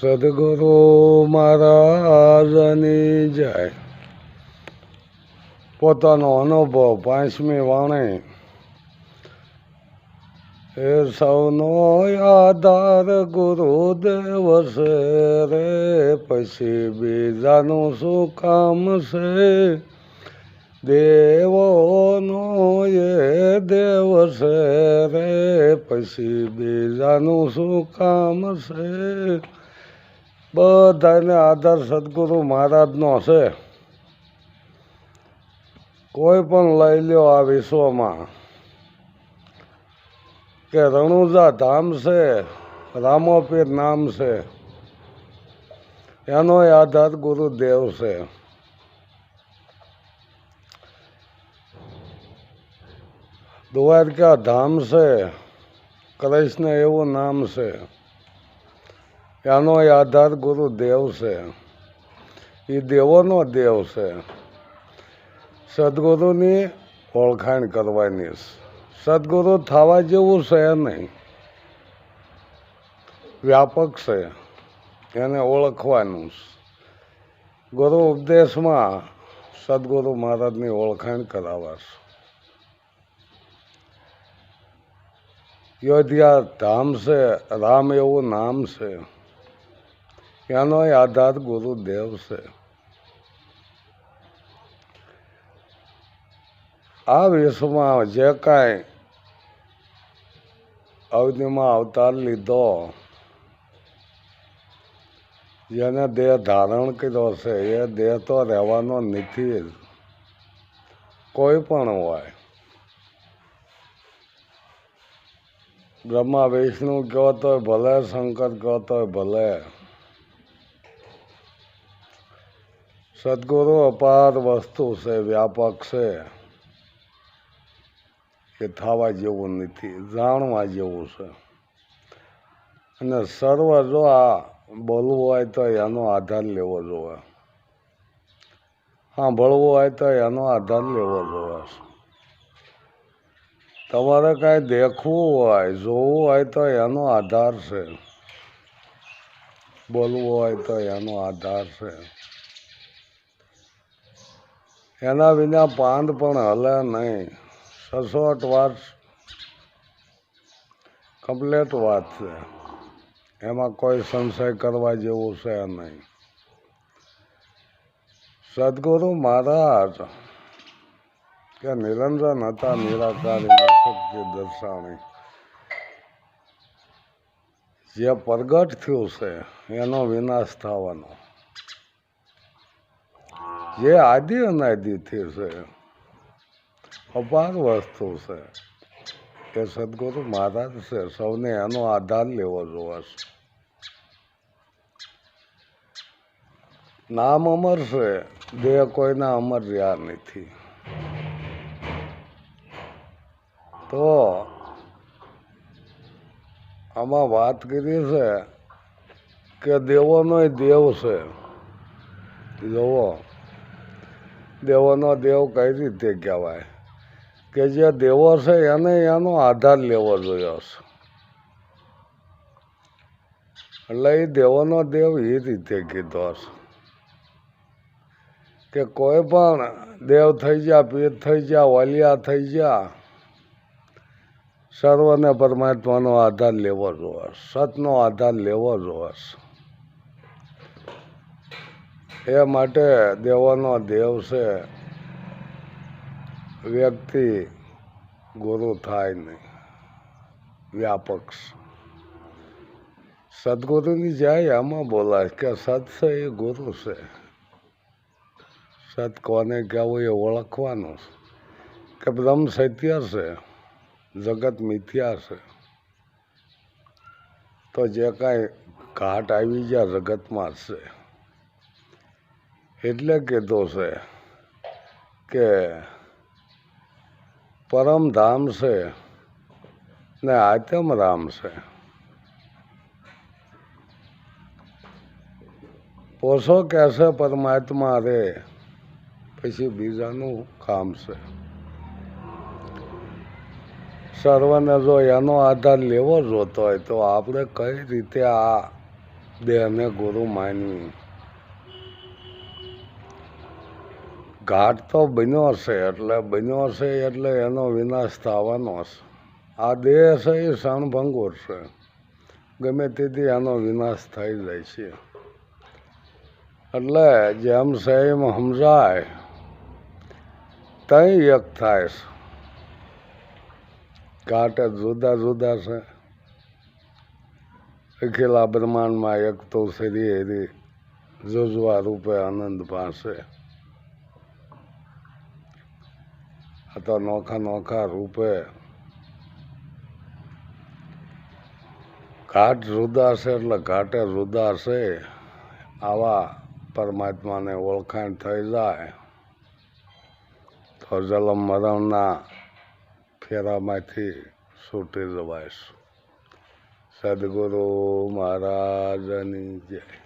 સદગુરુ મહારાજની જય. પોતાનો અનુભવ પાંચમી વાણી. એ સૌનો આધાર ગુરુદેવ છે રે, પછી બીજાનું શું કામ છે? દેવોનો એ દેવ છે રે, પછી બીજાનું શું કામ છે? બધાને આધાર સદગુરુ મહારાજનો છે. કોઈ પણ લઈ લ્યો આ વિશ્વમાં કે રણુજા ધામ છે રામોપીર નામ છે એનો આધાર ગુરુદેવ છે. દ્વારકા ધામ છે, કૃષ્ણ એવું નામ છે. એનો આધાર ગુરુદેવ છે. એ દેવોનો દેવ છે. સદગુરુની ઓળખાણ કરવાની. સદગુરુ થવા જેવું છે નહીં. વ્યાપક છે. એને ઓળખવાનું. ગુરુ ઉપદેશમાં સદગુરુ મહારાજની ઓળખાણ કરાવાશ. યોધ્યા ધામ છે. રામ એવું નામ છે. એનો આધાર ગુરુદેવ છે. આ વિશ્વમાં જે કાંઈ અવધિમાં અવતાર લીધો, જેને દેહ ધારણ કર્યો છે, એ દેહ તો રહેવાનો નથી કોઈ પણ હોય. બ્રહ્મા, વિષ્ણુ કહો તો ભલે, શંકર કહો તોય ભલે. સદગુરુ અપાર વસ્તુ છે, વ્યાપક છે. એ થવા જેવું નથી, જાણવા જેવું છે. અને સર્વ જો આ બોલવું હોય તો એનો આધાર લેવો જોઈએ સાંભળવું હોય તો એનો આધાર લેવો જોઈએ તમારે કાંઈ દેખવું હોય, જોવું હોય તો એનો આધાર છે. બોલવું હોય તો એનો આધાર છે. એના વિના પાંદ પણ હલે નહીં. સસોટ વાત કમ્પ્લેટ વાત છે. એમાં કોઈ સંશય કરવા જેવું છે નહીં. સદગુરુ મહારાજ કે નિરંજન હતા નિરાકારી શક્તિ દર્શાણી. જે પ્રગટ થયું છે એનો વિનાશ થવાનો. જે આદિ અનાદિથી છે, અપાર વસ્તુ છે. એ સદગુરુ મહારાજ છે, સૌને એનો આધાર લેવો જોવાશે નામ અમર છે, દેહ કોઈના અમર રહ્યા નથી. તો આમાં વાત કરી છે કે દેવોનો દેવ છે. જોવો દેવોનો દેવ કઈ રીતે કહેવાય? કે જે દેવો છે એને એનો આધાર લેવો જોયો છે એટલે એ દેવોનો દેવ એ રીતે કીધો છે કે કોઈ પણ દેવ થઈ જા પીર થઈ જા વાલિયા થઈ જા સર્વને પરમાત્માનો આધાર લેવો જોવે સતનો આધાર લેવો જોવે એ માટે દેવોનો દેવ છે. વ્યક્તિ ગુરુ થાય નહીં. વ્યાપક. સદગુરુની જાય આમાં બોલાય કે સત છે એ ગુરુ છે. સત કોને કહેવું એ ઓળખવાનું કે બ્રહ્મ સત્ય છે, જગત મિથ્યા છે. તો જે કાંઈ ઘાટ આવી જાય જગતમાં છે. એટલે કીધું છે કે પરમધામ છે ને આત્મ રામ છે. પોસો કહેશે પરમાત્મા રે. પછી બીજાનું કામ છે. સર્વને જો એનો આધાર લેવો જોતો હોય તો આપણે કઈ રીતે આ દેહને ગુરુ માનવી? ઘાટ તો બન્યો છે એટલે બન્યો છે એટલે એનો વિનાશ થવાનો છે. આ દેહ છે એ ક્ષણભંગુર છે. ગમે તેથી આનો વિનાશ થઈ જાય છે. એટલે જેમ છે એમ સમજાય, તઈ એક થાય છે. ઘાટ જુદા જુદા છે. અખિલા બ્રહ્માંડમાં એક તો શરીર જુજવા રૂપે આનંદ પાસે તો નોખા નોખા રૂપે. ઘાટ છે એટલે ઘાટે છે આવા પરમાત્માને ઓળખાણ થઈ જાય. તો જલમ મરણના ફેરામાંથી છૂટી જવાય સદગુરુ મહારાજની જય.